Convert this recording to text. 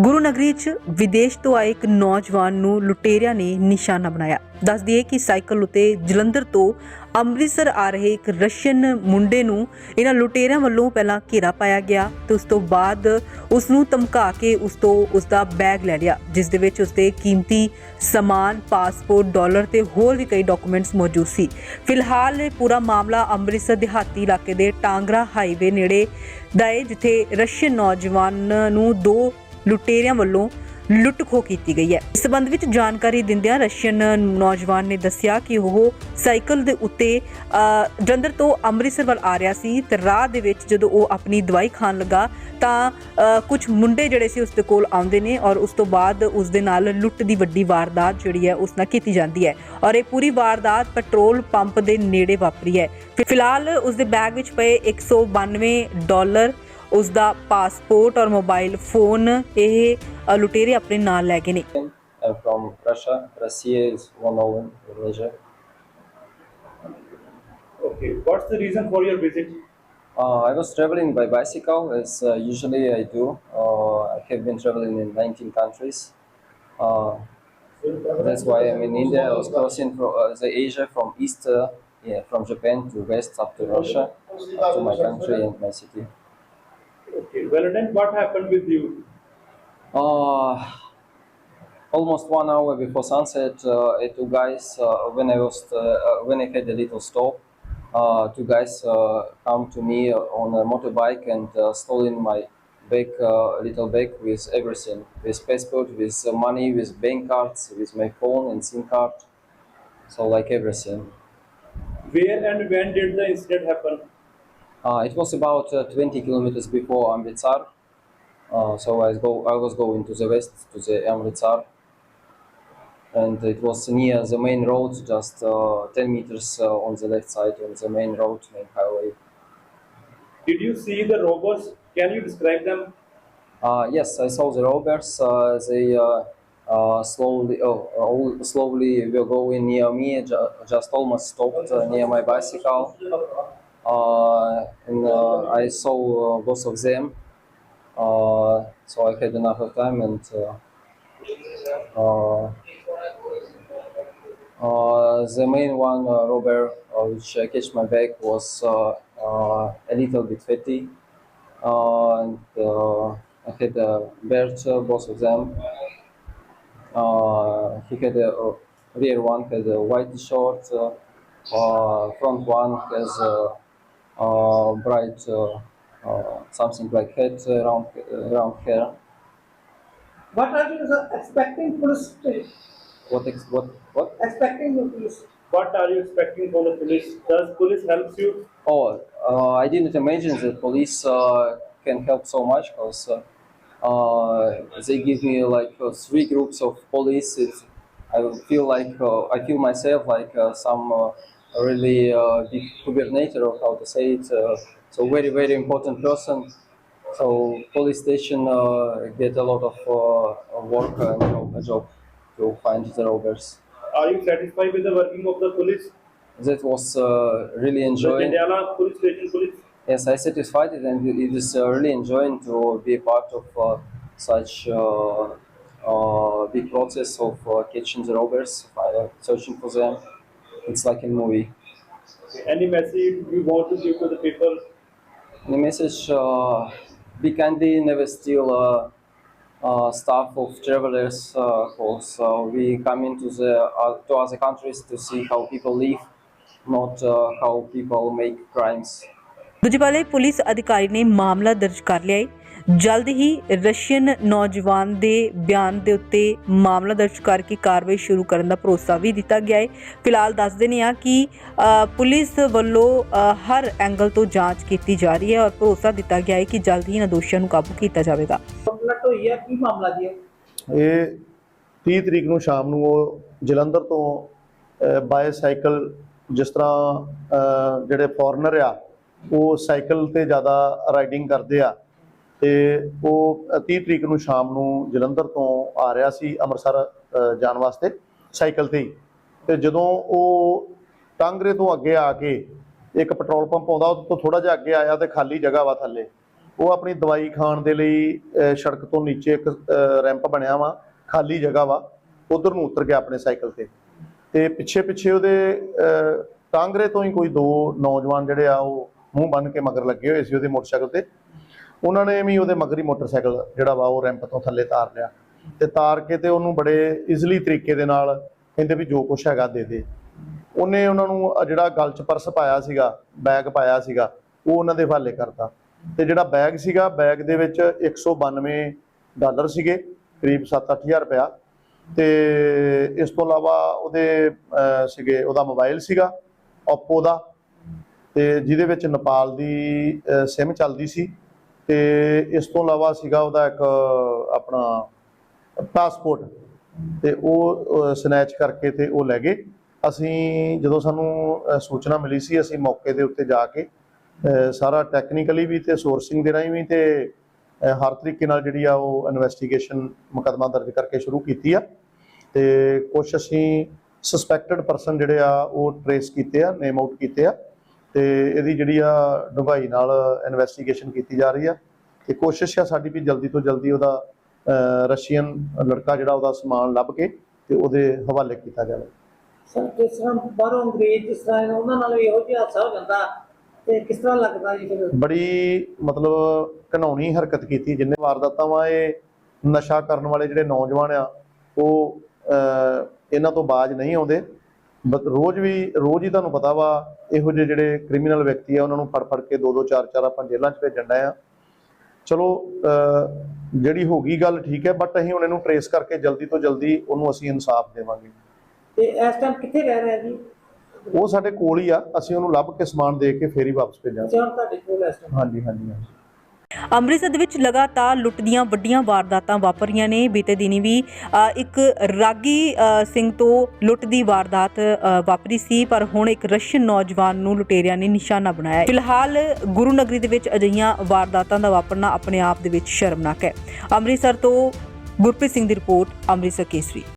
ਗੁਰੂ ਨਗਰੀ 'ਚ ਵਿਦੇਸ਼ ਤੋਂ ਆਏ ਇੱਕ ਨੌਜਵਾਨ ਨੂੰ ਲੁਟੇਰਿਆਂ ਨੇ ਨਿਸ਼ਾਨਾ ਬਣਾਇਆ। ਦੱਸ ਦਈਏ ਕਿ ਸਾਈਕਲ ਉਤੇ ਜਲੰਧਰ ਤੋਂ ਅੰਮ੍ਰਿਤਸਰ ਆ ਰਹੇ ਇੱਕ ਰਸ਼ੀਅਨ ਮੁੰਡੇ ਨੂੰ ਇਹਨਾਂ ਲੁਟੇਰਿਆਂ ਵੱਲੋਂ ਪਹਿਲਾਂ ਘੇਰਾ ਪਾਇਆ ਗਿਆ ਤੇ ਉਸ ਤੋਂ ਬਾਅਦ ਉਸ ਨੂੰ ਧਮਕਾ ਕੇ ਉਸ ਤੋਂ ਉਸ ਦਾ ਬੈਗ ਲੈ ਲਿਆ, ਜਿਸ ਦੇ ਵਿੱਚ ਉਸ ਦੇ ਕੀਮਤੀ ਸਮਾਨ, ਪਾਸਪੋਰਟ, ਡਾਲਰ ਤੇ ਹੋਰ ਵੀ ਕਈ ਡਾਕੂਮੈਂਟਸ ਮੌਜੂਦ ਸੀ। ਫਿਲਹਾਲ ਇਹ ਪੂਰਾ ਮਾਮਲਾ ਅੰਮ੍ਰਿਤਸਰ ਦਿਹਾਤੀ ਇਲਾਕੇ ਦੇ ਟਾਂਗਰਾ ਹਾਈਵੇ ਨੇੜੇ ਦਾ ਹੈ, ਜਿੱਥੇ ਰਸ਼ੀਅਨ ਨੌਜਵਾਨ ਨੂੰ ਦੋ ਲੁਟੇਰਿਆਂ ਵੱਲੋਂ ਲੁੱਟ ਖੋਹ ਕੀਤੀ ਗਈ ਹੈ। ਇਸ ਸਬੰਧ ਵਿੱਚ ਜਾਣਕਾਰੀ ਦਿੰਦਿਆਂ ਰਸ਼ੀਅਨ ਨੌਜਵਾਨ ਨੇ ਦੱਸਿਆ ਕਿ ਉਹ ਸਾਈਕਲ ਦੇ ਉੱਤੇ ਅ, ਤੋਂ ਅੰਮ੍ਰਿਤਸਰ ਵੱਲ ਆ ਰਿਹਾ ਸੀ ਤੇ ਰਾਹ ਦੇ ਵਿੱਚ ਜਦੋਂ ਉਹ ਆਪਣੀ ਦਵਾਈ ਖਾਣ ਲੱਗਾ ਤਾਂ ਕੁਝ ਮੁੰਡੇ ਜਿਹੜੇ ਸੀ ਉਸ ਦੇ ਕੋਲ ਆਉਂਦੇ ਨੇ ਔਰ ਉਸ ਤੋਂ ਬਾਅਦ ਉਸ ਦੇ ਨਾਲ ਲੁੱਟ ਦੀ ਵੱਡੀ ਵਾਰਦਾਤ ਜਿਹੜੀ ਹੈ ਉਸ ਨਾਲ ਕੀਤੀ ਜਾਂਦੀ ਹੈ ਔਰ ਇਹ ਪੂਰੀ ਵਾਰਦਾਤ ਪੈਟਰੋਲ ਪੰਪ ਦੇ ਨੇੜੇ ਵਾਪਰੀ ਹੈ। ਫਿਲਹਾਲ ਉਸ ਦੇ ਬੈਗ ਵਿੱਚ ਪਏ 192 ਡਾਲਰ ਉਸ ਦਾ ਪਾਸਪੋਰਟ ਔਰ ਮੋਬਾਈਲ ਫੋਨ ਇਹ ਅ, ਲੁਟੇਰੇ ਆਪਣੇ ਨਾਲ ਲੈ ਗਏ ਨੇ I'm from Russia. Russia is one known religion. Okay, what's the reason for your visit? Uh, I was traveling by bicycle, as uh, usually I do. Uh, I have been traveling in 19 countries. Uh, that's why I'm in India. I was crossing from uh, the Asia from east, uh, yeah, from Japan to west up to Russia, up to my country and my city. Okay, well then what happened with you? Uh, almost one hour before sunset, uh, two guys, uh, when I was uh, uh, when I had a little stop, uh, two guys uh, come to me on a motorbike and uh, stolen my bag, uh, little bag with everything, with passport, with uh, money, with bank cards, with my phone and SIM card, so like everything. Where and when did the incident happen? Uh, it was about uh, 20 kilometers before Amritsar. Uh, so I go, I was going to the west to the Amritsar, and it was near the main road, just uh, 10 meters uh, on the left side on the main road, main highway. Did you see the robbers? Can you describe them? Uh, yes, I saw the robbers. Uh, they uh, uh, slowly, oh, all slowly were going near me, ju- just almost stopped uh, near my bicycle. Uh, and uh, I saw uh, both of them. So I had enough of time and the main one robber uh, which uh, catch my back, was a little bit fatty and I had a both of them. Uh, he had a, a rear one had a white short, uh, uh, front one has a, bright uh, uh, something like head around around hair. What are you sir, expecting police to- What ex- what what? expecting the police? What are you expecting from the police? Does police help you? Oh, uh, I didn't imagine that police uh, can help so much because uh, uh, they give me like uh, three groups of police. It's, I feel like uh, I feel myself like uh, some uh, really uh, big gubernator or how to say it. Uh, so very very important person. So police station uh, get a lot of uh, work and job, a job to find the robbers. Are you satisfied with the working of the police? That was uh, really The enjoying. Jandiala police station police? Yes, I satisfied it, and it is uh, really enjoying to be a part of uh, such uh, uh, big process of uh, catching the robbers, uh, searching for them. It's like a movie. Any message you want to give to the people? The message: uh, Be candy, never steal uh, uh, stuff of travelers, because uh, we come into the uh, to other countries to see how people live, not uh, how people make crimes. ਦੂਜੇ ਪਾਲੇ police ਅਧਿਕਾਰੀ ਨੇ ਮਾਮਲਾ ਦਰਜ ਕਰ ਲਿਆ ਹੈ ਜਲਦ ਹੀ ਰਸ਼ੀਅਨ ਨੌਜਵਾਨ ਦੇ ਬਿਆਨ ਦੇ ਉੱਤੇ ਮਾਮਲਾ ਦਰਜ ਕਰਕੇ ਕਾਰਵਾਈ ਸ਼ੁਰੂ ਕਰਨ ਦਾ ਭਰੋਸਾ ਵੀ ਦਿੱਤਾ ਗਿਆ ਹੈ। ਫਿਲਹਾਲ ਦੱਸ ਦਿੰਦੇ ਹਾਂ ਕਿ ਪੁਲਿਸ ਵੱਲੋਂ ਹਰ ਐਂਗਲ ਤੋਂ ਜਾਂਚ ਕੀਤੀ ਜਾ ਰਹੀ ਹੈ ਔਰ ਭਰੋਸਾ ਦਿੱਤਾ ਗਿਆ ਹੈ ਕਿ ਜਲਦ ਹੀ ਇਹਨਾਂ ਦੋਸ਼ੀਆਂ ਨੂੰ ਕਾਬੂ ਕੀਤਾ ਜਾਵੇਗਾ। ਕੰਪਲਟ ਹੋਈ ਹੈ? ਕੀ ਮਾਮਲਾ ਜੀ ਇਹ? ਇਹ 30 ਤਰੀਕ ਨੂੰ ਸ਼ਾਮ ਨੂੰ ਉਹ ਜਲੰਧਰ ਤੋਂ ਬਾਈਸਾਈਕਲ ਜਿਸ ਤਰ੍ਹਾਂ ਜਿਹੜੇ ਫੋਰਨਰ ਆ ਉਹ ਸਾਈਕਲ ਤੇ ਜ਼ਿਆਦਾ ਰਾਈਡਿੰਗ ਕਰਦੇ ਆ। ਤੇ ਉਹ 30 ਤਰੀਕ ਨੂੰ ਸ਼ਾਮ ਨੂੰ ਜਲੰਧਰ ਤੋਂ ਆ ਰਿਹਾ ਸੀ ਅੰਮ੍ਰਿਤਸਰ ਜਾਣ ਵਾਸਤੇ, ਸਾਈਕਲ ਤੇ ਹੀ। ਤੇ ਜਦੋਂ ਉਹ ਟਾਂਗਰੇ ਤੋਂ ਅੱਗੇ ਆ ਕੇ ਇੱਕ ਪੈਟਰੋਲ ਪੰਪ ਆਉਂਦਾ ਉਹ ਤੋਂ ਥੋੜਾ ਜਿਹਾ ਅੱਗੇ ਆਇਆ ਤੇ ਖਾਲੀ ਜਗ੍ਹਾ ਵਾ ਥੱਲੇ। ਉਹ ਆਪਣੀ ਦਵਾਈ ਖਾਣ ਦੇ ਲਈ ਸੜਕ ਤੋਂ ਨੀਚੇ ਇੱਕ ਰੈਂਪ ਬਣਿਆ ਵਾ, ਖਾਲੀ ਜਗ੍ਹਾ ਵਾ, ਉਧਰ ਨੂੰ ਉਤਰ ਗਿਆ ਆਪਣੇ ਸਾਈਕਲ ਤੇ। ਤੇ ਪਿੱਛੇ ਪਿੱਛੇ ਉਹਦੇ ਟਾਂਗਰੇ ਤੋਂ ਹੀ ਕੋਈ ਦੋ ਨੌਜਵਾਨ ਜਿਹੜੇ ਆ, ਉਹ ਮੂੰਹ ਬੰਨ ਕੇ ਮਗਰ ਲੱਗੇ ਹੋਏ ਸੀ ਉਹਦੇ ਮੋਟਰਸਾਈਕਲ ਤੇ। ਉਹਨਾਂ ਨੇ ਵੀ ਉਹਦੇ ਮਗਰੀ ਮੋਟਰਸਾਈਕਲ ਜਿਹੜਾ ਵਾ ਉਹ ਰੈਂਪ ਤੋਂ ਥੱਲੇ ਤਾਰ ਲਿਆ ਤੇ ਤਾਰ ਕੇ ਤੇ ਉਹਨੂੰ ਬੜੇ ਈਜ਼ੀਲੀ ਤਰੀਕੇ ਦੇ ਨਾਲ ਕਹਿੰਦੇ ਵੀ ਜੋ ਕੁਛ ਹੈਗਾ ਦੇ ਦੇ। ਉਹਨੇ ਉਹਨਾਂ ਨੂੰ ਜਿਹੜਾ ਗਲ 'ਚ ਪਰਸ ਪਾਇਆ ਸੀਗਾ, ਬੈਗ ਪਾਇਆ ਸੀਗਾ, ਉਹ ਉਹਨਾਂ ਦੇ ਹਵਾਲੇ ਕਰਤਾ। ਤੇ ਜਿਹੜਾ ਬੈਗ ਸੀਗਾ, ਬੈਗ ਦੇ ਵਿੱਚ 192 ਡਾਲਰ ਸੀਗੇ, ਕਰੀਬ 7-8000 ਰੁਪਇਆ। ਤੇ ਇਸ ਤੋਂ ਇਲਾਵਾ ਉਹਦੇ ਸੀਗੇ, ਉਹਦਾ ਮੋਬਾਈਲ ਸੀਗਾ, Oppo ਦਾ। ਤੇ ਜਿਹਦੇ ਵਿੱਚ ਨੇਪਾਲ ਦੀ SIM ਚੱਲਦੀ ਸੀ। ਤੇ ਇਸ ਤੋਂ ਇਲਾਵਾ ਸੀਗਾ ਉਹਦਾ ਇੱਕ ਆਪਣਾ ਪਾਸਪੋਰਟ ਤੇ ਉਹ ਸਨੈਚ ਕਰਕੇ ਤੇ ਉਹ ਲੈ ਗਏ। ਅਸੀਂ ਜਦੋਂ ਸਾਨੂੰ ਸੂਚਨਾ ਮਿਲੀ ਸੀ, ਅਸੀਂ ਮੌਕੇ ਦੇ ਉੱਤੇ ਜਾ ਕੇ ਸਾਰਾ ਟੈਕਨੀਕਲੀ ਵੀ ਤੇ ਸੋਰਸਿੰਗ ਦੇ ਰਾਹੀਂ ਵੀ ਤੇ ਹਰ ਤਰੀਕੇ ਨਾਲ ਜਿਹੜੀ ਆ ਉਹ ਇਨਵੈਸਟੀਗੇਸ਼ਨ ਮੁਕੱਦਮਾ ਦਰਜ ਕਰਕੇ ਸ਼ੁਰੂ ਕੀਤੀ ਆ। ਤੇ ਕੁਝ ਅਸੀਂ ਸਸਪੈਕਟਡ ਪਰਸਨ ਜਿਹੜੇ ਆ ਉਹ ਟਰੇਸ ਕੀਤੇ ਆ ਨੇਮ ਆਊਟ ਕੀਤੇ ਆ। ਤੇ ਇਹਦੀ ਜਿਹੜੀ ਆ ਡੂੰਘਾਈ ਨਾਲ ਇਨਵੈਸਟੀਗੇਸ਼ਨ ਕੀਤੀ ਜਾ ਰਹੀ ਆ। ਤੇ ਕੋਸ਼ਿਸ਼ ਆ ਸਾਡੀ ਵੀ ਜਲਦੀ ਤੋਂ ਜਲਦੀ ਉਹਦਾ ਰਸ਼ੀਅਨ ਲੜਕਾ ਜਿਹੜਾ ਉਹਦਾ ਸਮਾਨ ਲੱਭ ਕੇ ਤੇ ਉਹਦੇ ਹਵਾਲੇ ਕੀਤਾ ਜਾਵੇ। ਸਰ ਜਿਸ ਤਰ੍ਹਾਂ ਬਾਹਰੋਂ ਅੰਗਰੇਜ਼ ਜਿਸ ਤਰ੍ਹਾਂ ਨੇ, ਉਹਨਾਂ ਨਾਲ ਵੀ ਇਹੋ ਜਿਹਾ ਹਾਦਸਾ ਹੋ ਜਾਂਦਾ ਤੇ ਕਿਸ ਤਰ੍ਹਾਂ ਲੱਗਦਾ ਜੀ ਫਿਰ? ਬੜੀ ਮਤਲਬ ਘਨਾਉਣੀ ਹਰਕਤ ਕੀਤੀ ਜਿੰਨੇ ਵਾਰਦਾਤਾਂ ਵਾ ਇਹ ਨਸ਼ਾ ਕਰਨ ਵਾਲੇ ਜਿਹੜੇ ਨੌਜਵਾਨ ਆ ਉਹ ਇਹਨਾਂ ਤੋਂ ਬਾਜ ਨਹੀਂ ਆਉਂਦੇ। ਰੋਜ਼ ਵੀ ਰੋਜ਼ ਹੀ ਤੁਹਾਨੂੰ ਪਤਾ ਵਾ ਇਹੋ ਜਿਹੇ ਜਿਹੜੇ ਕ੍ਰਿਮੀਨਲ ਵਿਅਕਤੀ ਆ ਉਹਨਾਂ ਨੂੰ ਫੜ ਫੜ ਕੇ ਦੋ ਦੋ ਚਾਰ ਚਾਰ ਆਪਾਂ ਜੇਲ੍ਹਾਂ 'ਚ ਭੇਜਣ ਆ। ਚਲੋ ਜਿਹੜੀ ਹੋ ਗਈ ਗੱਲ ਠੀਕ ਹੈ ਬਟ ਅਸੀਂ ਹੁਣ ਇਹਨੂੰ ਟਰੇਸ ਕਰਕੇ ਜਲਦੀ ਤੋਂ ਜਲਦੀ ਉਹਨੂੰ ਅਸੀਂ ਇਨਸਾਫ ਦੇਵਾਂਗੇ। ਤੇ ਇਸ ਟਾਈਮ ਕਿੱਥੇ ਰਹਿ ਰਿਹਾ ਜੀ? ਉਹ ਸਾਡੇ ਕੋਲ ਹੀ ਆ ਅਸੀਂ ਉਹਨੂੰ ਲੱਭ ਕੇ ਸਮਾਨ ਦੇ ਕੇ ਫੇਰ ਹੀ ਵਾਪਸ ਭੇਜਾਂਗੇ। ਅੱਛਾ ਹੁਣ ਤੁਹਾਡੇ ਕੋਲ ਇਸ ਟਾਈਮ ਹਾਂਜੀ ਹਾਂਜੀ ਹਾਂਜੀ। ਅੰਮ੍ਰਿਤਸਰ ਦੇ ਵਿੱਚ ਲਗਾਤਾਰ ਲੁੱਟ ਦੀਆਂ ਵੱਡੀਆਂ ਵਾਰਦਾਤਾਂ ਵਾਪਰੀਆਂ ਨੇ। ਬੀਤੇ ਦਿਨੀ ਵੀ ਇੱਕ ਰਾਗੀ ਸਿੰਘ ਤੋਂ ਲੁੱਟ ਦੀ ਵਾਰਦਾਤ ਵਾਪਰੀ ਸੀ, ਪਰ ਹੁਣ ਇੱਕ ਰਸ਼ੀਅਨ ਨੌਜਵਾਨ ਨੂੰ ਲੁਟੇਰਿਆਂ ਨੇ ਨਿਸ਼ਾਨਾ ਬਣਾਇਆ ਫਿਲਹਾਲ ਗੁਰੂ ਨਗਰੀ ਦੇ ਵਿੱਚ ਅਜਿਹੀਆਂ ਵਾਰਦਾਤਾਂ ਦਾ ਵਾਪਰਨਾ ਆਪਣੇ ਆਪ ਦੇ ਵਿੱਚ ਸ਼ਰਮਨਾਕ ਹੈ। ਅੰਮ੍ਰਿਤਸਰ ਤੋਂ ਗੁਰਪ੍ਰੀਤ ਸਿੰਘ ਦੀ ਰਿਪੋਰਟ, ਅੰਮ੍ਰਿਤਸਰ ਕੇਸਰੀ।